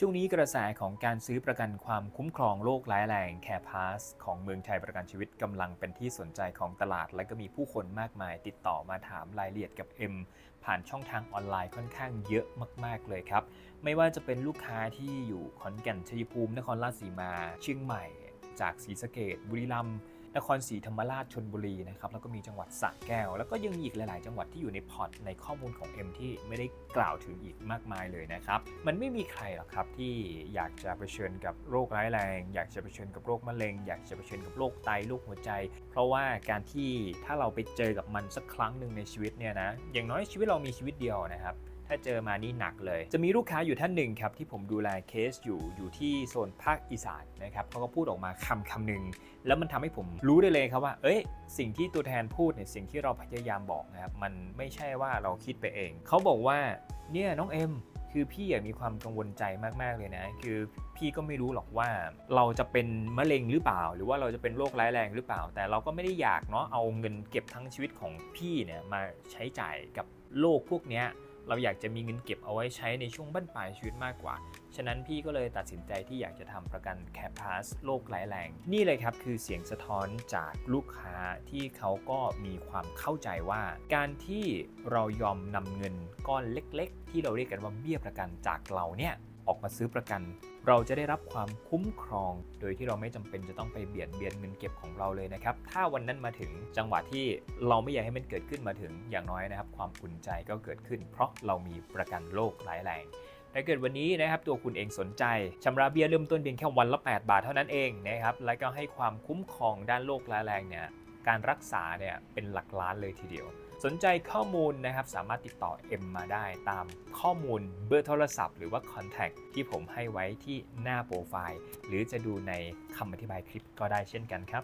ช่วงนี้กระแสของการซื้อประกันความคุ้มครองโรคร้ายแรง Care Pass ของเมืองไทยประกันชีวิตกำลังเป็นที่สนใจของตลาด และก็มีผู้คนมากมายติดต่อมาถามรายละเอียดกับ M ผ่านช่องทางออนไลน์ค่อนข้างเยอะมาก ๆ เลยครับ ไม่ว่าจะเป็นลูกค้าที่อยู่ขอนแก่นชัยภูมินครราชสีมา เชียงใหม่ จากศรีสะเกดบุรีรัมย์ นครศรีธรรมราชชนบุรีนะครับแล้วก็มีจังหวัดสระแก้ว แล้วก็ยังมีอีกหลาย ๆ จังหวัดที่อยู่ในพอร์ตในข้อมูลของ M ที่ไม่ได้กล่าวถึงอีกมากมายเลยนะครับ มันไม่มีใครหรอกครับที่อยากจะเผชิญกับโรคร้ายแรง อยากจะเผชิญกับโรคมะเร็ง อยากจะเผชิญกับโรคไตโรคหัวใจ เพราะว่าการที่ถ้าเราไปเจอกับมันสักครั้งหนึ่งในชีวิตเนี่ยนะอย่างน้อยชีวิตเรามีชีวิตเดียวนะครับ ถ้าเจอมานี่หนักเลย จะมีลูกค้าอยู่ท่านหนึ่งครับที่ผมดูแลเคสอยู่อยู่ที่โซนภาคอีสานนะครับเขาก็พูดออกมาคำคำหนึ่งแล้วมันทำให้ผมรู้ได้เลยครับว่า เอ้ย สิ่งที่ตัวแทนพูดเนี่ยสิ่งที่เราพยายามบอกนะครับมันไม่ใช่ว่าเราคิดไปเอง เขาบอกว่าเนี่ยน้องเอ็มคือพี่อะมีความกังวลใจมาก ๆ เลยนะ คือพี่ก็ไม่รู้หรอกว่าเราจะเป็นมะเร็งหรือเปล่า หรือว่าเราจะเป็นโรคร้ายแรงหรือเปล่า แต่เราก็ไม่ได้อยากเนาะเอาเงินเก็บทั้งชีวิตของพี่เนี่ยมาใช้จ่ายกับโรคพวกเนี้ย เราอยากจะมีเงินเก็บเอาไว้ใช้ในช่วงบั้นปลายชีวิตมากกว่า ฉะนั้นพี่ก็เลยตัดสินใจที่อยากจะทำประกันแคปพาสโรคร้ายแรง นี่เลยครับคือเสียงสะท้อนจากลูกค้าที่เขาก็มีความเข้าใจว่า การที่เรายอมนำเงินก้อนเล็ก ๆ ที่เราเรียกกันว่าเบี้ยประกันจากเราเนี่ย ออกมาซื้อประกัน เราจะได้รับความคุ้มครอง โดยที่เราไม่จำเป็นจะต้องไปเบียดเบียนเงินเก็บของเราเลยนะครับ ถ้าวันนั้นมาถึงจังหวะที่เราไม่อยากให้มันเกิดขึ้นมาถึงอย่างน้อยนะครับ ความอุ่นใจก็เกิดขึ้น เพราะเรามีประกันโรคร้ายแรงถ้าเกิดวันนี้นะครับตัวคุณเองสนใจชำระเบี้ยเริ่มต้นเพียงแค่วันละ 8 บาทเท่านั้นเองนะครับแล้วก็ให้ความคุ้มครองด้านโรคร้ายแรงเนี่ยการรักษาเนี่ยเป็นหลักล้านเลยทีเดียว สนใจข้อมูลนะครับสามารถติดต่อเอ็มมาได้ตามข้อมูลเบอร์โทรศัพท์ หรือว่าคอนแทคที่ผมให้ไว้ที่หน้าโปรไฟล์ หรือจะดูในคำอธิบายคลิปก็ได้เช่นกันครับ